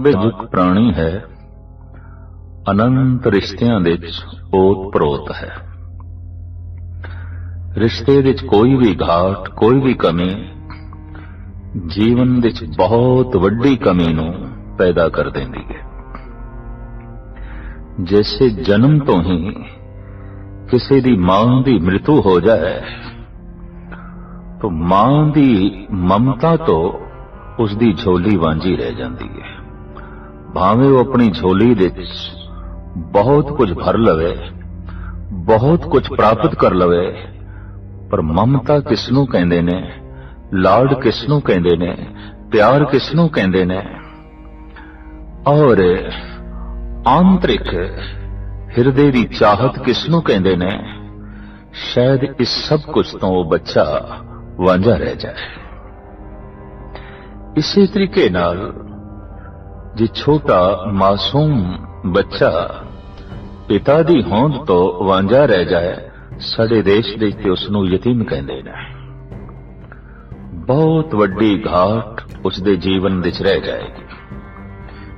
ਬਿਜੁਕ ਪ੍ਰਾਣੀ ਹੈ, ਅਨੰਤ ਰਿਸ਼ਤਿਆਂ ਦੇ ਵਿੱਚ ਓਤ ਪ੍ਰੋਤ ਹੈ। ਰਿਸ਼ਤੇ ਵਿੱਚ ਕੋਈ ਵੀ ਘਾਟ, ਕੋਈ ਵੀ ਕਮੀ, ਜੀਵਨ ਵਿੱਚ ਬਹੁਤ ਵੱਡੀ ਕਮੀ ਨੂੰ ਪੈਦਾ ਕਰ ਦਿੰਦੀ ਹੈ। ਜੈਸੇ ਜਨਮ ਤੋਂ ਹੀ ਕਿਸੇ ਦੀ ਮਾਂ ਦੀ ਮ੍ਰਿਤੂ ਹੋ ਜਾਏ, ਤਾਂ ਮਾਂ ਦੀ ਮਮਤਾ ਤੋਂ ਉਸ ਦੀ ਝੋਲੀ ਵਾਂਝੀ ਰਹਿ ਜਾਂਦੀ ਹੈ। ਭਾਵੇਂ ਉਹ ਆਪਣੀ ਝੋਲੀ ਵਿੱਚ ਬਹੁਤ ਕੁਝ ਭਰ ਲਵੇ, ਬਹੁਤ ਕੁਝ ਪ੍ਰਾਪਤ ਕਰ ਲਵੇ, ਪਰ ਮਮਤਾ ਕਿਸ ਨੂੰ ਕਹਿੰਦੇ ਨੇ, ਲਾਡ ਕਿਸ ਨੂੰ ਕਹਿੰਦੇ ਨੇ, ਪਿਆਰ ਕਿਸ ਨੂੰ ਕਹਿੰਦੇ ਨੇ? ਔਰ ਆਂਤਰਿਕ ਹਿਰਦੇ ਦੀ ਚਾਹਤ ਕਿਸ ਨੂੰ ਕਹਿੰਦੇ ਨੇ? ਸ਼ਾਇਦ ਇਸ ਸਭ ਕੁਝ ਤੋਂ ਉਹ ਬੱਚਾ ਵਾਂਝਾ ਰਹਿ ਜਾਏ। ਇਸੇ ਤਰੀਕੇ ਨਾਲ ਜੇ ਛੋਟਾ ਮਾਸੂਮ ਬੱਚਾ ਪਿਤਾ ਦੀ ਹੋਂਦ ਤੋਂ ਵਾਂਝਾ ਰਹਿ ਜਾਏ, ਸਾਡੇ ਦੇਸ਼ ਦੇ ਵਿੱਚ ਉਸ ਨੂੰ ਯਤੀਮ ਕਹਿੰਦੇ ਨੇ। ਬਹੁਤ ਵੱਡੀ ਘਾਟ ਉਸ ਦੇ ਜੀਵਨ ਵਿੱਚ ਰਹਿ ਜਾਏਗੀ।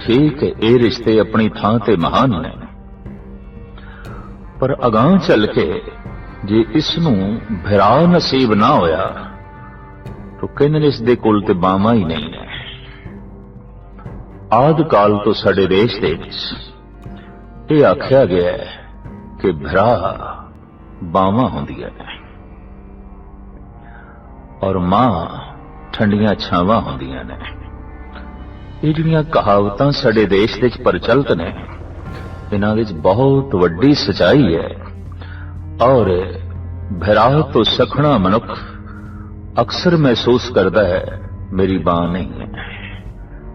ਠੀਕ ਇਹ ਰਿਸ਼ਤੇ ਆਪਣੀ ਥਾਂ ਤੇ ਮਹਾਨ ਨੇ। ਪਰ ਅਗਾਹ ਚੱਲ ਕੇ ਜੇ ਇਸ ਨੂੰ ਭਰਾ ਨਸੀਬ ਨਾ ਹੋਇਆ, ਤਾਂ ਕਹਿੰਦੇ ਇਸ ਦੇ ਕੋਲ ਤੇ ਬਾਵਾਂ ਹੀ ਨਹੀਂ। ਆਦ ਕਾਲ ਤੋਂ ਸਾਡੇ ਦੇਸ਼ ਦੇ ਵਿੱਚ ਇਹ ਆਖਿਆ ਗਿਆ ਹੈ ਕਿ ਭਰਾ ਬਾਵਾਂ ਹੁੰਦੀਆਂ ਨੇ ਔਰ ਮਾਂ ਠੰਡੀਆਂ ਛਾਵਾਂ ਹੁੰਦੀਆਂ ਨੇ। ਇਹ ਜਿਹੜੀਆਂ ਕਹਾਵਤਾਂ ਸਾਡੇ ਦੇਸ਼ ਵਿੱਚ ਪ੍ਰਚਲਿਤ ਨੇ, ਇਹਨਾਂ ਵਿੱਚ ਬਹੁਤ ਵੱਡੀ ਸਚਾਈ ਹੈ ਔਰ ਭਰਾ ਤੋਂ ਸਖਣਾ ਮਨੁੱਖ ਅਕਸਰ ਮਹਿਸੂਸ ਕਰਦਾ ਹੈ, ਮੇਰੀ ਬਾਹ ਨਹੀਂ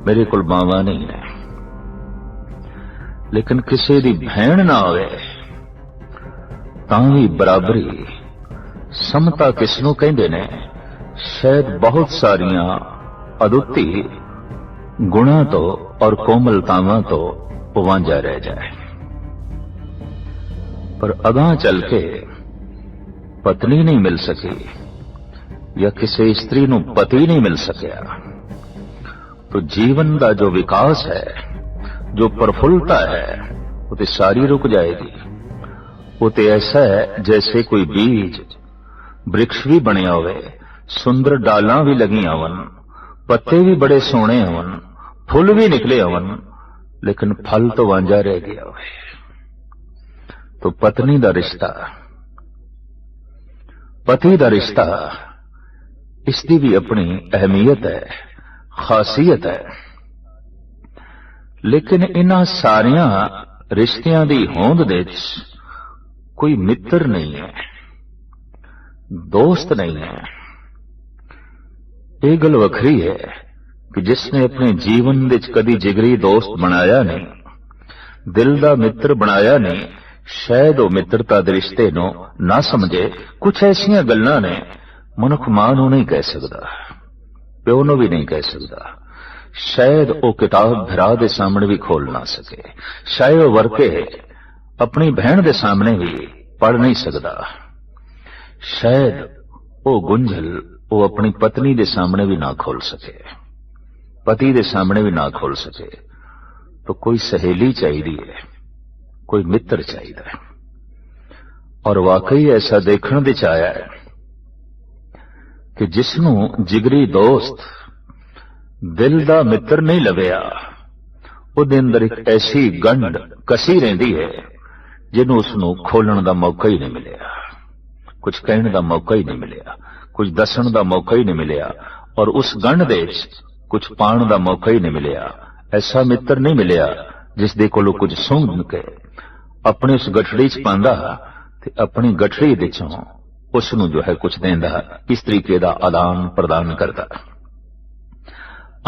ਮੇਰੇ ਕੋਲ ਬਾਹਾਂ ਨਹੀਂ ਹੈ। ਲੇਕਿਨ ਕਿਸੇ ਦੀ ਭੈਣ ਨਾ ਹੋਵੇ ਤਾਂ ਵੀ ਬਰਾਬਰੀ। ਸਮਤਾ ਕਿਸ ਨੂੰ ਕਹਿੰਦੇ ਨੇ? ਸ਼ਾਇਦ ਬਹੁਤ ਸਾਰੀਆਂ ਅਦੁੱਤੀ ਗੁਣਾ ਤੋਂ ਔਰ ਕੋਮਲਤਾਵਾਂ ਤੋਂ ਵਾਂਝਾ ਰਹਿ ਜਾਏ। ਪਰ ਅਗਾਹ ਚੱਲ ਕੇ ਪਤਨੀ ਨਹੀਂ ਮਿਲ ਸਕੀ ਜਾਂ ਕਿਸੇ ਇਸਤਰੀ ਨੂੰ ਪਤੀ ਨਹੀਂ ਮਿਲ ਸਕਿਆ। ਤੋ ਜੀਵਨ ਦਾ ਜੋ ਵਿਕਾਸ ਹੈ ਜੋ ਪ੍ਰਫੁੱਲਤਾ ਹੈ ਉਹ ਤੇ ਸਾਰੀ ਰੁਕ ਜਾਏਗੀ ਉਹ ਤੇ ਐਸਾ ਹੈ ਜੈਸੇ ਕੋਈ ਬੀਜ ਬ੍ਰਿਕਸ਼ ਵੀ ਬਣਿਆ ਹੋਵੇ ਸੁੰਦਰ ਡਾਲਾਂ ਵੀ ਲੱਗੀਆਂ ਹੋਣ ਪੱਤੇ ਵੀ ਬੜੇ ਸੋਹਣੇ ਹੋਣ ਫੁੱਲ ਵੀ ਨਿਕਲੇ ਹੋਣ ਲੇਕਿਨ ਫਲ ਤੋਂ ਵਾਂਝਾ ਰਹਿ ਗਿਆ ਹੋਵੇ ਤੋ ਪਤਨੀ ਦਾ ਰਿਸ਼ਤਾ ਪਤੀ ਦਾ ਰਿਸ਼ਤਾ ਇਸ ਦੀ ਵੀ ਆਪਣੀ ਅਹਿਮੀਅਤ ਹੈ ਖਾਸੀਅਤ ਹੈ। ਲੇਕਿਨ ਇਹਨਾਂ ਸਾਰੀਆਂ ਰਿਸ਼ਤਿਆਂ ਦੀ ਹੋਂਦ ਦੇ ਵਿੱਚ ਕੋਈ ਮਿੱਤਰ ਨਹੀਂ ਹੈ, ਦੋਸਤ ਨਹੀਂ ਹੈ। ਇਹ ਗੱਲ ਵੱਖਰੀ ਹੈ ਕਿ ਜਿਸ ਨੇ ਆਪਣੇ ਜੀਵਨ ਵਿੱਚ ਕਦੀ ਜਿਗਰੀ ਦੋਸਤ ਬਣਾਇਆ ਨਹੀਂ, ਦਿਲ ਦਾ ਮਿੱਤਰ ਬਣਾਇਆ ਨਹੀਂ, ਸ਼ਾਇਦ ਉਹ ਮਿੱਤਰਤਾ ਦੇ ਰਿਸ਼ਤੇ ਨੂੰ ਨਾ ਸਮਝੇ ਕੁਝ ਐਸੀਆਂ ਗੱਲਾਂ ਨੇ ਮਨੁੱਖ ਮਾਂ ਨੂੰ ਨਹੀਂ ਕਹਿ ਸਕਦਾ। ਪਿਓ ਨੂੰ ਵੀ ਨਹੀਂ ਕਹਿ ਸਕਦਾ। ਸ਼ਾਇਦ ਉਹ ਕਿਤਾਬ ਭਰਾ ਦੇ ਸਾਹਮਣੇ ਵੀ ਖੋਲ ਨਾ ਸਕੇ। ਸ਼ਾਇਦ ਉਹ ਵਰਕੇ ਆਪਣੀ ਭੈਣ ਦੇ ਸਾਹਮਣੇ ਵੀ ਪੜ ਨਹੀਂ ਸਕਦਾ। ਸ਼ਾਇਦ ਉਹ ਗੁੰਝਲ ਉਹ ਆਪਣੀ ਪਤਨੀ ਦੇ ਸਾਹਮਣੇ ਵੀ ਨਾ ਖੋਲ ਸਕੇ। ਪਤੀ ਦੇ ਸਾਹਮਣੇ ਵੀ ਨਾ ਖੋਲ ਸਕੇ। ਤਾਂ ਕੋਈ ਸਹੇਲੀ ਚਾਹੀਦੀ ਹੈ। ਕੋਈ ਮਿੱਤਰ ਚਾਹੀਦਾ ਹੈ। ਔਰ ਵਾਕਈ ਐਸਾ ਦੇਖਣ ਵਿੱਚ ਆਇਆ ਹੈ। ਕਿ ਜਿਸ ਨੂੰ ਜਿਗਰੀ ਦੋਸਤ ਦਿਲ ਦਾ ਮਿੱਤਰ ਨਹੀਂ ਲਵਿਆ, ਉਹਦੇ ਅੰਦਰ ਇੱਕ ਐਸੀ ਗੰਢ ਕਸੀ ਰਹਿੰਦੀ ਹੈ, ਜਿਹਨੂੰ ਉਸ ਨੂੰ ਖੋਲਣ ਦਾ ਮੌਕਾ ਹੀ ਨਹੀਂ ਮਿਲਿਆ ਕੁਝ ਕਹਿਣ ਦਾ ਮੌਕਾ ਹੀ ਨਹੀਂ ਮਿਲਿਆ ਕੁਝ ਦੱਸਣ ਦਾ ਮੌਕਾ ਹੀ ਨਹੀਂ ਮਿਲਿਆ, ਔਰ ਉਸ ਗੰਢ ਦੇ ਵਿੱਚ ਕੁਝ ਪਾਣ ਦਾ ਮੌਕਾ ਹੀ ਨਹੀਂ ਮਿਲਿਆ, ਐਸਾ ਮਿੱਤਰ ਨਹੀਂ ਮਿਲਿਆ ਜਿਸ ਦੇ ਕੋਲੋਂ ਕੁਝ ਸੁਣ ਕੇ ਆਪਣੇ ਉਸ ਗਠੜੀ 'ਚ ਪਾਉਂਦਾ ਤੇ ਆਪਣੀ ਗਠੜੀ ਦੇ ਚੋਂ ਉਸ ਨੂੰ ਜੋ ਹੈ ਕੁਝ ਦਿੰਦਾ ਇਸ ਤਰੀਕੇ ਦਾ ਆਦਾਨ ਪ੍ਰਦਾਨ ਕਰਦਾ।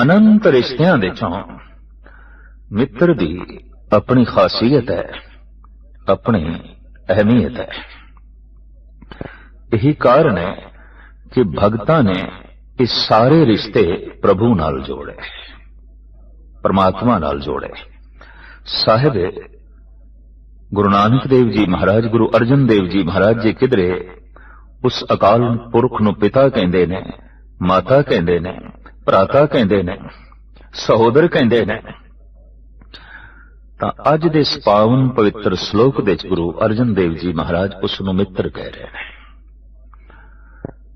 ਅਨੰਤ ਰਿਸ਼ਤਿਆਂ ਦੇ ਚੋਂ ਮਿੱਤਰ ਦੀ ਆਪਣੀ ਖਾਸੀਅਤ ਹੈ, ਆਪਣੀ ਅਹਿਮੀਅਤ ਹੈ। ਇਹੀ ਕਾਰਨ ਹੈ ਕਿ ਭਗਤਾਂ ਨੇ ਇਹ ਸਾਰੇ ਰਿਸ਼ਤੇ ਪ੍ਰਭੂ ਨਾਲ ਜੋੜੇ, ਪਰਮਾਤਮਾ ਨਾਲ ਜੋੜੇ। ਸਾਹਿਬ, ਗੁਰੂ ਨਾਨਕ ਦੇਵ ਜੀ ਮਹਾਰਾਜ, ਗੁਰੂ ਅਰਜਨ ਦੇਵ ਜੀ ਮਹਾਰਾਜ ਜੀ ਕਿਧਰੇ ਉਸ ਅਕਾਲ ਪੁਰਖ ਨੂੰ ਪਿਤਾ ਕਹਿੰਦੇ ਨੇ, ਮਾਤਾ ਕਹਿੰਦੇ ਨੇ, ਭਰਾਤਾ ਕਹਿੰਦੇ ਨੇ, ਸਹੋਦਰ ਕਹਿੰਦੇ ਨੇ। ਤਾਂ ਅੱਜ ਦੇ ਇਸ ਪਾਵਨ ਪਵਿੱਤਰ ਸ਼ਲੋਕ ਦੇ ਵਿੱਚ ਗੁਰੂ ਅਰਜਨ ਦੇਵ ਜੀ ਮਹਾਰਾਜ ਉਸ ਨੂੰ ਮਿੱਤਰ ਕਹਿ ਰਹੇ ਨੇ।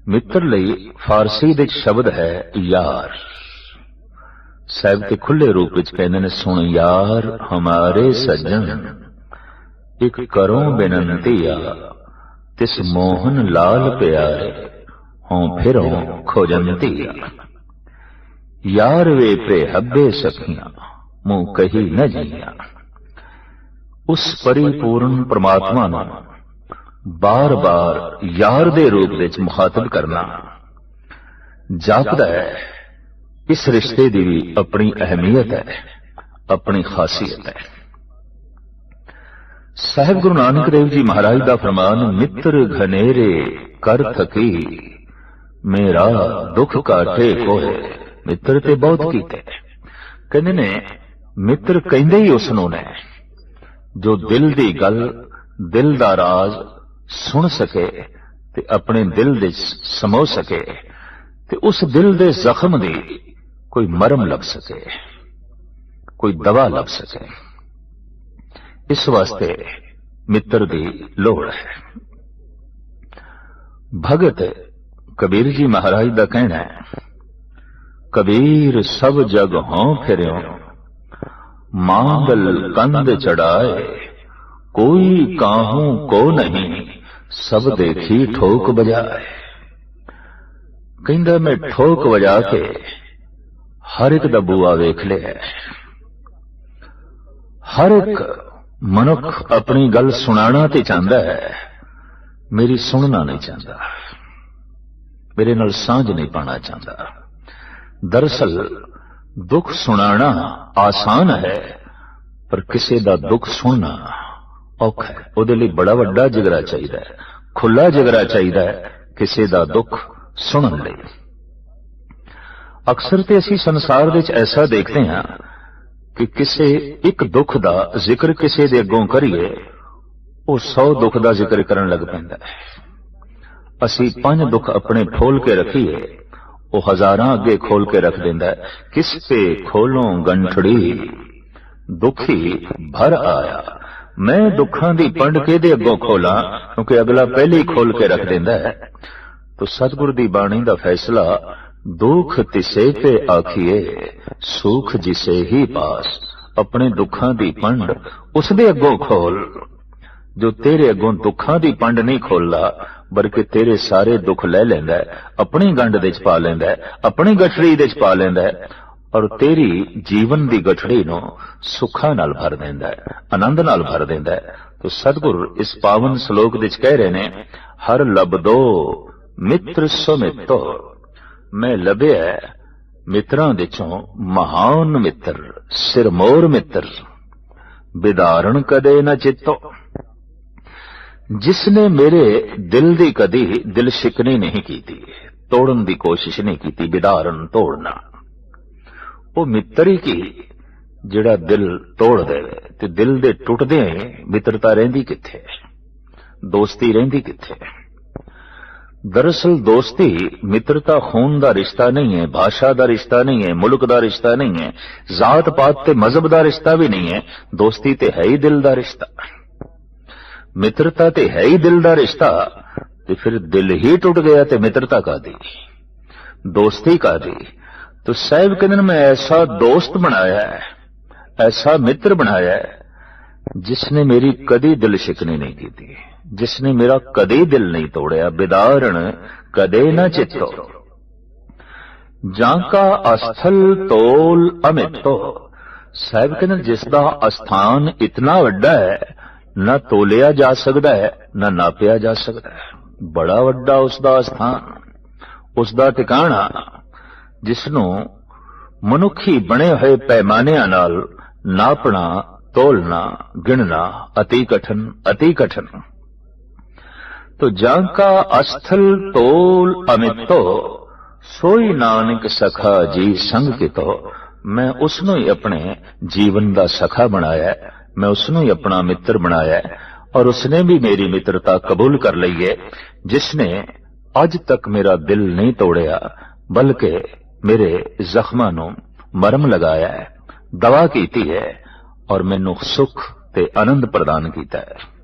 ਮਿੱਤਰ ਲਈ ਫਾਰਸੀ ਦੇ ਸ਼ਬਦ ਹੈ ਯਾਰ। ਸਾਹਿਬ ਦੇ ਖੁੱਲੇ ਰੂਪ ਵਿੱਚ ਕਹਿੰਦੇ ਨੇ, ਸੁਣ ਯਾਰ ਹਮਾਰੇ ਸੱਜਣ, ਇੱਕ ਕਰੋ ਬੇਨੰਤੀਆ ਤਿਸ ਮੋਹਨ ਲਾਲ ਪਿਆਰੇ ਹੋਂ ਫਿਰੋਂ ਖੋਜੰਤੀਆ ਯਾਰ ਵੇ ਪ੍ਰੇ ਹੱਬੇ ਸਖੀਆਂ ਮੂੰ ਕਹੀ ਨ ਜੀਆਂ। ਉਸ ਪਰਿਪੂਰਨ ਪ੍ਰਮਾਤਮਾ ਨੂੰ ਬਾਰ-ਬਾਰ ਯਾਰ ਦੇ ਰੂਪ ਵਿੱਚ ਮੁਖਾਤਬ ਕਰਨਾ ਜਾਪਦਾ ਹੈ। ਇਸ ਰਿਸ਼ਤੇ ਦੀ ਵੀ ਆਪਣੀ ਅਹਿਮੀਅਤ ਹੈ, ਆਪਣੀ ਖਾਸੀਅਤ ਹੈ। ਸਾਹਿਬ ਗੁਰੂ ਨਾਨਕ ਦੇਵ ਜੀ ਮਹਾਰਾਜ ਦਾ ਫਰਮਾਨ, ਮਿੱਤਰ ਘਨੇਰੇ ਕਰ ਥਕੀ, ਮੇਰਾ ਦੁੱਖ ਕਾਟੇ ਕੋਏ ਮਿੱਤਰ ਤੇ ਬਹੁਤ ਕੀਤੇ ਕਹਿੰਦੇ ਨੇ, ਮਿੱਤਰ ਕਹਿੰਦੇ ਹੀ ਉਸ ਨੂੰ ਨੇ, ਜੋ ਦਿਲ ਦੀ ਗੱਲ, ਦਿਲ ਦਾ ਰਾਜ਼ ਸੁਣ ਸਕੇ ਤੇ ਆਪਣੇ ਦਿਲ ਦੇ ਸਮੋ ਸਕੇ ਤੇ ਉਸ ਦਿਲ ਦੇ ਜ਼ਖਮ ਦੀ ਕੋਈ ਮਰਮ ਲੱਭ ਸਕੇ, ਕੋਈ ਦਵਾ ਲੱਭ ਸਕੇ। ਇਸ ਵਾਸਤੇ ਮਿੱਤਰ ਦੀ ਲੋੜ ਹੈ ਭਗਤ ਕਬੀਰ ਜੀ ਮਹਾਰਾਜ ਦਾ ਕਹਿਣਾ ਹੈ ਕਬੀਰ ਸਭ ਜਗ ਹੋਂ ਫਿਰਿਓ ਮਾਂਗਲ ਕੰਧ ਚੜਾਏ ਕੋਈ ਕਾਹੂ ਕੋ ਨਹੀਂ ਸਭ ਦੇਖੀ ਠੋਕ ਬਜਾਏ ਕਹਿੰਦਾ ਮੈਂ ਠੋਕ ਵਜਾ ਕੇ ਹਰ ਇੱਕ ਦਾ ਬੂਆ ਵੇਖ ਲਿਆ ਹਰ ਇੱਕ ਮਨੁੱਖ ਆਪਣੀ ਗੱਲ ਸੁਣਾਉਣਾ ਤੇ ਚਾਹੁੰਦਾ ਹੈ। ਮੇਰੀ ਸੁਣਨਾ ਨਹੀਂ ਚਾਹੁੰਦਾ। ਮੇਰੇ ਨਾਲ ਸਾਂਝ ਨਹੀਂ ਪਾਣਾ ਚਾਹੁੰਦਾ। ਦਰਸਲ ਦੁੱਖ ਸੁਣਾਣਾ ਆਸਾਨ ਹੈ, ਪਰ ਕਿਸੇ ਦਾ ਦੁੱਖ ਸੁਣਨਾ ਔਖਾ ਹੈ। ਉਹਦੇ ਲਈ ਬੜਾ ਵੱਡਾ ਜਿਗਰਾ ਚਾਹੀਦਾ ਹੈ ਖੁੱਲਾ ਜਿਗਰਾ ਚਾਹੀਦਾ ਹੈ ਕਿਸੇ ਦਾ ਦੁੱਖ ਸੁਣਨ ਲਈ। ਅਕਸਰ ਤੇ ਅਸੀਂ ਸੰਸਾਰ ਵਿੱਚ ਐਸਾ ਦੇਖਦੇ ਹਾਂ ਕਿ ਕਿਸੇ ਇੱਕ ਦੁੱਖ ਦਾ ਜ਼ਿਕਰ ਕਿਸੇ ਦੇ ਅੱਗੋਂ ਕਰੀਏ, ਉਹ 100 ਦੁੱਖ ਦਾ ਜ਼ਿਕਰ ਕਰਨ ਲੱਗ ਪੈਂਦਾ ਹੈ। ਅਸੀਂ ਪੰਜ ਦੁੱਖ ਆਪਣੇ ਫੋਲ ਕੇ ਰੱਖੀਏ, ਉਹ ਹਜ਼ਾਰਾਂ ਅੱਗੇ ਖੋਲ ਕੇ ਰੱਖ ਦਿੰਦਾ ਹੈ। ਕਿਸ ਤੇ ਖੋਲੋਂ ਗੰਠੜੀ? ਦੁਖੀ ਭਰ ਆਇਆ। ਮੈਂ ਦੁੱਖਾਂ ਦੀ ਪੰਡ ਕਿਹਦੇ ਅੱਗੋਂ ਖੋਲਾਂ? ਕਿਉਂਕਿ ਅਗਲਾ ਪਹਿਲੇ ਹੀ ਖੋਲ ਕੇ ਰੱਖ ਦਿੰਦਾ ਹੈ। ਤੋ ਸਤਿਗੁਰ ਦੀ ਬਾਣੀ ਦਾ ਫੈਸਲਾ ਦੁੱਖ ਤਿਸੇ ਤੇ ਆਖੀਏ ਸੁਖ ਜਿਸੇ ਹੀ ਪਾਸ, ਆਪਣੇ ਦੁੱਖਾਂ ਦੀ ਪੰਡ ਉਸ ਦੇ ਅੱਗੋਂ ਖੋਲ। ਜੋ ਤੇਰੇ ਅੱਗੋਂ ਦੁੱਖਾਂ ਦੀ ਪੰਡ ਨਹੀਂ ਖੋਲਦਾ ਬਲਕਿ ਤੇਰੇ ਸਾਰੇ ਦੁੱਖ ਲੈ ਲੈਂਦਾ, ਆਪਣੀ ਗੰਢ ਦੇ ਚ ਪਾ ਲੈਂਦਾ, ਆਪਣੀ ਗਠੜੀ ਦੇ ਚ ਪਾ ਲੈਂਦਾ, ਔਰ ਤੇਰੀ ਜੀਵਨ ਦੀ ਗਠੜੀ ਨੂੰ ਸੁੱਖਾਂ ਨਾਲ ਭਰ ਦਿੰਦਾ ਹੈ ਆਨੰਦ ਨਾਲ ਭਰ ਦਿੰਦਾ। ਹੈ ਤੋ ਸਤਿਗੁਰ ਇਸ ਪਾਵਨ ਸ਼ਲੋਕ ਵਿੱਚ ਕਹਿ ਰਹੇ ਨੇ, ਹਰ ਲਬਦੋ ਮਿੱਤਰ ਸੁਮਿਤੋ। ਮੈਂ ਲੱਭਿਆ ਮਿੱਤਰਾਂ ਵਿੱਚੋਂ ਮਹਾਨ ਮਿੱਤਰ, ਸਿਰਮੋਰ ਮਿੱਤਰ ਵਿਦਾਰਣ ਕਦੇ ਨਾ ਚਿੱਤੋ। ਜਿਸ ਨੇ ਮੇਰੇ ਦਿਲ ਦੀ ਕਦੀ ਦਿਲ ਸ਼ਿਕਨੀ ਨਹੀਂ ਕੀਤੀ, ਤੋੜਨ ਦੀ ਕੋਸ਼ਿਸ਼ ਨਹੀਂ ਕੀਤੀ ਵਿਦਾਰਨ ਤੋੜਨਾ। ਉਹ ਮਿੱਤਰ ਹੀ ਕੀ, ਜਿਹੜਾ ਦਿਲ ਤੋੜ ਦੇਵੇ ਤੇ ਦਿਲ ਦੇ ਟੁੱਟਦੇ ਮਿੱਤਰਤਾ ਰਹਿੰਦੀ ਕਿੱਥੇ? ਦੋਸਤੀ ਰਹਿੰਦੀ ਕਿੱਥੇ? ਦਰਅਸਲ ਦੋਸਤੀ ਮਿੱਤਰਤਾ ਖੂਨ ਦਾ ਰਿਸ਼ਤਾ ਨਹੀਂ ਹੈ ਭਾਸ਼ਾ ਦਾ ਰਿਸ਼ਤਾ ਨਹੀਂ ਹੈ ਮੁਲਕ ਦਾ ਰਿਸ਼ਤਾ ਨਹੀਂ ਹੈ ਜ਼ਾਤ ਪਾਤ ਤੇ ਮਜ਼ਹਬ ਦਾ ਰਿਸ਼ਤਾ ਵੀ ਨਹੀਂ ਹੈ ਦੋਸਤੀ ਤੇ ਹੈ ਹੀ ਦਿਲ ਦਾ ਰਿਸ਼ਤਾ ਮਿੱਤਰਤਾ ਤੇ ਹੈ ਹੀ ਦਿਲ ਦਾ ਰਿਸ਼ਤਾ ਤੇ ਫਿਰ ਦਿਲ ਹੀ ਟੁੱਟ ਗਿਆ ਤੇ ਮਿੱਤਰਤਾ ਕਾਦੀ ਦੋਸਤੀ ਕਾਦੀ तो साहब कहते मैं ऐसा दोस्त बनाया है ऐसा मित्र बनाया है जिसने मेरी कदी दिल शिकनी नहीं की थी ਜਿਸ ਨੇ ਮੇਰਾ ਕਦੇ ਦਿਲ ਨਹੀਂ ਤੋੜਿਆ, ਬਿਦਾਰਣ ਕਦੇ ਨਾ ਚਿੱਤੋ ਜਾਂ ਕਾ ਅਸਥਲ ਤੋਲ ਅਮਿਤੋ ਸਾਹਿਬ ਕਹਿੰਦੇ ਜਿਸ ਦਾ ਅਸਥਾਨ ਇਤਨਾ ਵੱਡਾ ਹੈ, ਨਾ ਤੋਲਿਆ ਜਾ ਸਕਦਾ ਹੈ, ਨਾ ਨਾਪਿਆ ਜਾ ਸਕਦਾ ਹੈ। ਬੜਾ ਵੱਡਾ ਉਸ ਦਾ ਅਸਥਾਨ, ਉਸ ਦਾ ਟਿਕਾਣਾ ਜਿਸ ਨੂੰ ਮਨੁੱਖੀ ਬਣੇ ਹੋਏ ਪੈਮਾਨਿਆਂ ਨਾਲ ਨਾਪਣਾ, ਤੋਲਣਾ, ਗਿਣਨਾ, ਅਤੀ ਕਠਨ ਅਤੀ ਕਠਨ। ਤੋ ਜਾਂ ਕਾ ਅਸਥਲ ਤੋਲ ਅਮਿਤੋ, ਸੋਈ ਨਾਨਕ ਸਖਾ ਜੀ ਸੰਗ ਕਿਤੋ। ਮੈਂ ਉਸ ਨੂੰ ਹੀ ਆਪਣੇ ਜੀਵਨ ਦਾ ਸਖਾ ਬਣਾਇਆ, ਮੈਂ ਉਸ ਨੂੰ ਹੀ ਆਪਣਾ ਮਿੱਤਰ ਬਣਾਇਆ, ਔਰ ਉਸਨੇ ਵੀ ਮੇਰੀ ਮਿੱਤਰਤਾ ਕਬੂਲ ਕਰ ਲਈ ਹੈ ਜਿਸ ਨੇ ਅੱਜ ਤੱਕ ਮੇਰਾ ਦਿਲ ਨਹੀਂ ਤੋੜਿਆ, ਬਲਕਿ ਮੇਰੇ ਜ਼ਖਮਾਂ ਨੂੰ ਮਰਮ ਲਗਾਇਆ ਹੈ ਦਵਾ ਕੀਤੀ ਹੈ ਔਰ ਮੈਨੂੰ ਸੁਖ ਤੇ ਆਨੰਦ ਪ੍ਰਦਾਨ ਕੀਤਾ ਹੈ